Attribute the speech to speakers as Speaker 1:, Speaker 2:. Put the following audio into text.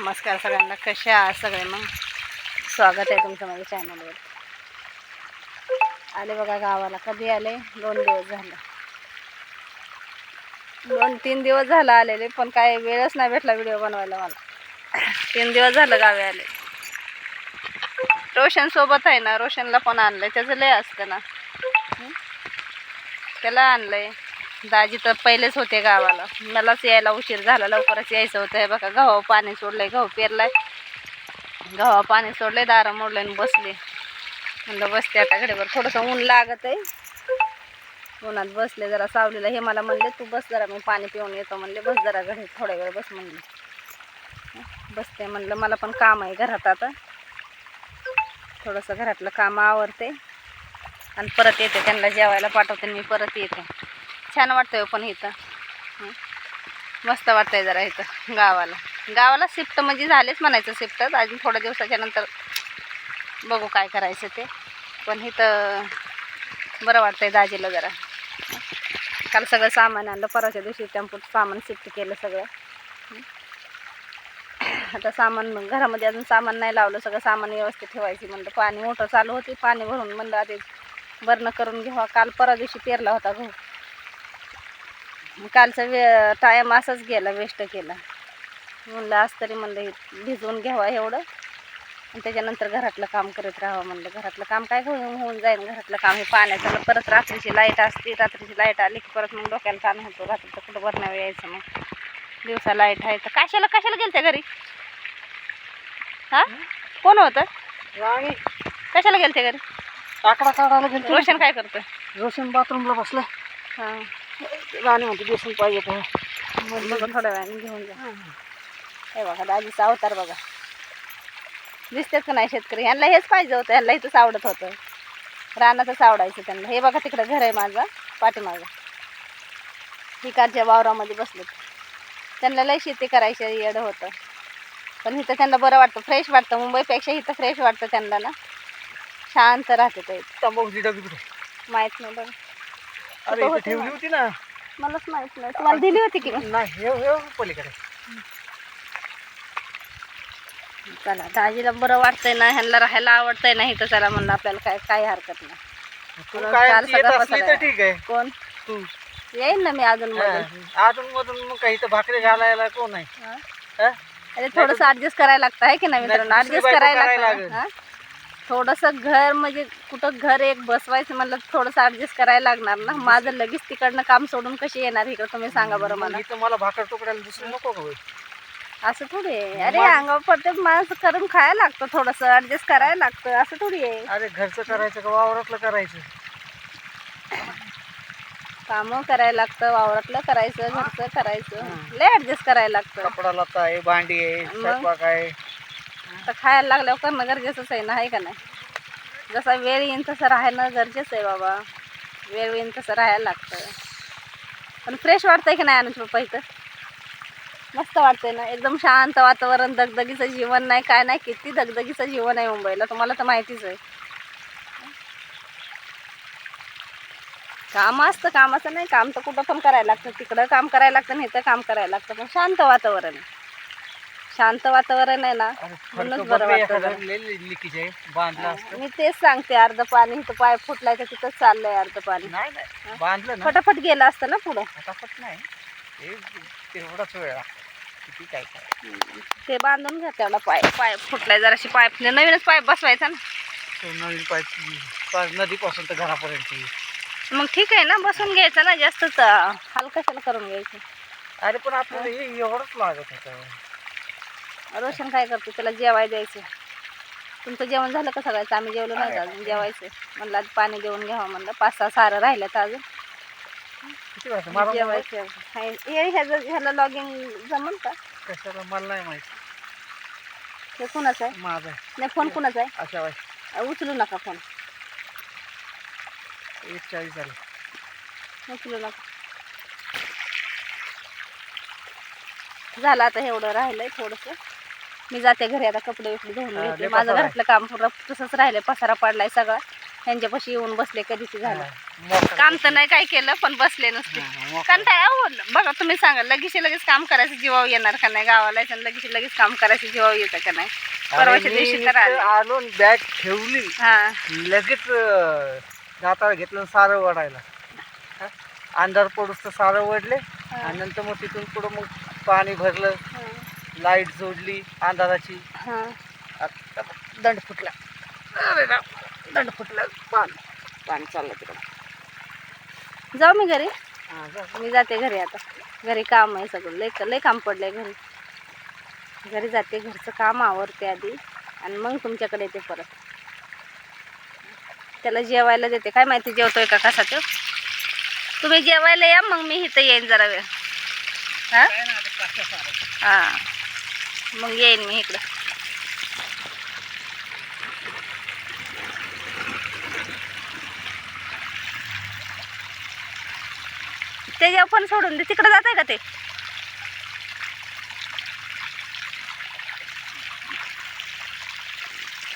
Speaker 1: नमस्कार सगळ्यांना. कशा आहात सगळे मग? स्वागत आहे तुमचं माझ्या चॅनलवर आले बघा गावाला. कधी आले? दोन दिवस झाले. दोन तीन दिवस झालं आलेले पण काय वेळच नाही भेटला व्हिडिओ बनवायला मला. तीन दिवस झालं गावी आले. रोशन सोबत आहे ना? रोशनला पण आणलंय. त्याचं लय असतं ना. त्याला आणलंय. दाजी तर पहिलेच होते गावाला. मलाच यायला उशीर झाला लवकरच यायचं होतं. हे बघा गव्हा पाणी सोडलंय गहू पेरलाय. गव्हा पाणी सोडलंय दारं मोडलंय आणि बसले. म्हणलं बसते आता घडीवर थोडंसं ऊन लागत आहे उन्हात बसले जरा सावलीला. हे मला म्हणले तू बस जरा मी पाणी पिऊन येतो. म्हणले बस जरा घरी थोड्या वेळ बस. म्हणले. बसते म्हणलं मला पण काम आहे घरात आता. थोडंसं घरातलं काम आवरते. आणि परत येते त्यांना जेवायला पाठवते आणि मी परत येते. छान वाटतंय पण इथं. मस्त वाटतंय जरा इथं गावाला. गावाला शिफ्ट म्हणजे झालेच म्हणायचं शिफ्ट अजून थोड्या दिवसाच्या नंतर बघू काय करायचं ते. पण इथं बरं वाटतंय दाजीला जरा. काल सगळं सामान आणलं परवाच्या दिवशी टेम्पोत सामान शिफ्ट केलं सगळं. आता सामान मग घरामध्ये अजून सामान नाही लावलं सगळं सामान व्यवस्थित ठेवायची म्हणलं. पाणी मोठं चालू होती पाणी भरून म्हणलं आधी बरणं करून घ्यावा. काल परवा दिवशी पेरला होता गहू. कालचा वे टाईम असाच गेला वेस्ट केला. म्हणलं आज तरी म्हणलं भिजवून घ्यावा एवढं. आणि त्याच्यानंतर घरातलं काम करत राहावं म्हणलं. घरातलं काम काय होऊन होऊन जाईल घरातलं काम हे पाण्याचं. आणि परत रात्रीची लाइट असते. रात्रीची लाइट आली की परत मग डोक्याला ताण होतो. रात्रीचं कुठं भरण्यावर यायचं मग. दिवसा लाइट आहे तर कशाला कशाला गेलं त्या घरी? हां? कोण होतं?
Speaker 2: राणी.
Speaker 1: कशाला गेलं त्या घरी?
Speaker 2: काकडा काढायला गेलो
Speaker 1: रोशन काय करतं?
Speaker 2: रोशन बाथरूमला बसला
Speaker 1: हां.
Speaker 2: राणी म्हणते बेसन पाहिजे का
Speaker 1: थोड्या वेळाने घेऊन जा. हे. बघा दाजीचा अवतार बघा. दिसतेच का नाही शेतकरी? ह्यांना हेच पाहिजे होतं ह्यांना इथंच आवडत होतं. रानातच आवडायचं त्यांना. हे बघा तिकडं घर आहे माझं पाठीमागं. इकडच्या वावरामध्ये बसलेत. त्यांना लय शेती करायचं येडं होतं. पण इथं त्यांना बरं वाटतं फ्रेश वाटतं. मुंबईपेक्षा इथं फ्रेश वाटतं त्यांना ना. शांत राहते ते. माहीत नाही बरं.
Speaker 2: अरे
Speaker 1: होती
Speaker 2: इथे ठेवली. होती ना.
Speaker 1: मलाच माहीत नाही. तुम्हाला दिली होती की
Speaker 2: नाही? हे हे पलीकडे.
Speaker 1: चला दाजीला बरं वाटतंय ना ह्यांना राहायला आवडतंय ना इथं चला म्हणलं आपल्याला काय काही हरकत नाही.
Speaker 2: तू
Speaker 1: तुला
Speaker 2: काय
Speaker 1: काल
Speaker 2: येत
Speaker 1: सगळं
Speaker 2: असली तर
Speaker 1: पसारा
Speaker 2: ठीक आहे.
Speaker 1: कोण?
Speaker 2: तू.
Speaker 1: येईन ना मी अजून मधून.
Speaker 2: अजून मधून मग काही इथं भाकरी घालायला कोण आहे?
Speaker 1: हा?
Speaker 2: हा?
Speaker 1: अरे थोडंसं ऍडजस्ट करायला लागतं आहे की नाही
Speaker 2: नाही,
Speaker 1: मित्रांनो
Speaker 2: दुसरी
Speaker 1: ऍडजस्ट
Speaker 2: बायको
Speaker 1: करायला
Speaker 2: करायला
Speaker 1: लागतं हा? थोडंसं घर म्हणजे कुठं घर एक बसवायचं म्हणलं थोडंसं ऍडजस्ट करायला लागणार ना. माझं लगेच तिकडनं काम सोडून कशी येणार इकडं तुम्ही सांगा बरं मला.
Speaker 2: इथं मला भाकर तुकड्याला दुसरी नको का होय?
Speaker 1: असं थोडी आहे. अरे अंगावर प्रत्येक माणसं करून खायला लागतं थोडंसं ऍडजस्ट करायला लागतं असं थोडी आहे.
Speaker 2: अरे घरचं करायचं का वावरातलं करायचं?
Speaker 1: कामं करायला लागतं वावरातलं करायचं घरचं करायचं. लय ऍडजस्ट करायला लागतं.
Speaker 2: कपडा लता आहे भांडी आहे? स्वयंपाक आहे.
Speaker 1: तर खायला लागल्यावर करणं गरजेचंच आहे ना आहे का नाही? जसा वेळ येईन तसं राहणं गरजेचं आहे बाबा. वेळ येईन तसं राहायला लागतं पण फ्रेश वाटतंय की नाही अनुज पप्पा इथं? मस्त वाटतंय ना. एकदम शांत वातावरण दगदगीचं जीवन नाही काय नाही किती दगदगीचं जीवन आहे मुंबईला तुम्हाला तर माहितीच आहे. काम असतं कामाचं नाही काम तर कुठं पण करायला लागतं. तिकडं काम करायला लागतं नाही तर काम करायला लागतं. पण शांत वातावरण आहे. शांत वातावरण आहे ना म्हणूनच बरं वाटतं.
Speaker 2: लिकीच बांधलं असतं.
Speaker 1: मी तेच सांगते अर्ध पाणी इथं पाय फुटलाय तर तिथंच चाललंय अर्ध पाणी.
Speaker 2: नाही नाही बांधलं ना.
Speaker 1: फटाफट गेलं असतं ना पुढं.
Speaker 2: फटाफट नाही. हे तेवढाच वेळ लागतो. किती काय काय
Speaker 1: ते बांधून घ्या तेवढा पाय पाय फुटलाय जराशी पाईप नवीनच पाईप बसवायचा ना.
Speaker 2: नवीन पाईप पार नदीपासून तर घरापर्यंत.
Speaker 1: मग ठीक आहे ना बसून घ्यायचं ना जास्तच हलकशाला करून घ्यायचं.
Speaker 2: अरे पण आपल्याला एवढंच लागत होतं.
Speaker 1: रोशन काय करतो त्याला जेवाय द्यायचं तुमचं जेवण झालं का सगळ्याचं? आम्ही जेवलो नाही का अजून जेवायचं म्हणलं आधी पाणी देऊन घ्यावं म्हणलं. पाच सहा सारं राहिलं तर अजून जेवायचं ह्याला लॉगिंग जमल का?
Speaker 2: कशाला? मला नाही माहिती.
Speaker 1: हे कुणाचं आहे?
Speaker 2: माझं.
Speaker 1: नाही फोन कुणाचा आहे?
Speaker 2: अशा वाय
Speaker 1: अं, उचलू नका फोन.
Speaker 2: एक चाळीस झाले.
Speaker 1: उचलू नका. झालं आता एवढं राहिलंय थोडंसं. मी जाते घरी आता कपडे बिपडे धुवून
Speaker 2: हा,
Speaker 1: घेते. माझं. घरातलं काम पुरं तसंच राहिलंय पसारा पडलाय सगळा. ह्यांच्यापाशी येऊन बसले कधीच झालं. काम तर नाही काय केलं पण बसले नुसते.
Speaker 2: हा.
Speaker 1: कंटाळा आवडलं बघा तुम्ही सांगा लगेच लगेच काम करायचं जीवावर येणार का नाही? गावाला लगेच लगेच काम करायचं जीवावर येतं का नाही? परवाच्या दिवशी तर आले.
Speaker 2: आलो बॅग ठेवली.
Speaker 1: हा.
Speaker 2: लगेच अं, दाताला घेतलं सारं वडायला हा? अंधार पडूस तर सारं वडले आणि नंतर मग तिथून पुढं मग पाणी भरलं. लाइट जोडली अंधाराची.
Speaker 1: हा.
Speaker 2: आता दंड फुटला. अरे राम, दंड फुटला. पाणी पाणी चाललं तिकडं.
Speaker 1: जाऊ मी घरी.
Speaker 2: हा, जा.
Speaker 1: मी जाते घरी आता. घरी काम आहे सगळं. लय लय काम पडलंय घरी. घरी जाते घरचं काम आवरते आधी. आणि मग तुमच्याकडे येते परत. त्याला जेवायला देते. काय माहिती जेवतोय का कसा तो? तुम्ही जेवायला या मग मी इथं येईन जरा वेळ. हा?
Speaker 2: काय नाही, आता कसं सारं.
Speaker 1: हा. मग येईन मी इकडं. त्याच्यावर पण सोडून दे. तिकडे जात आहे का ते?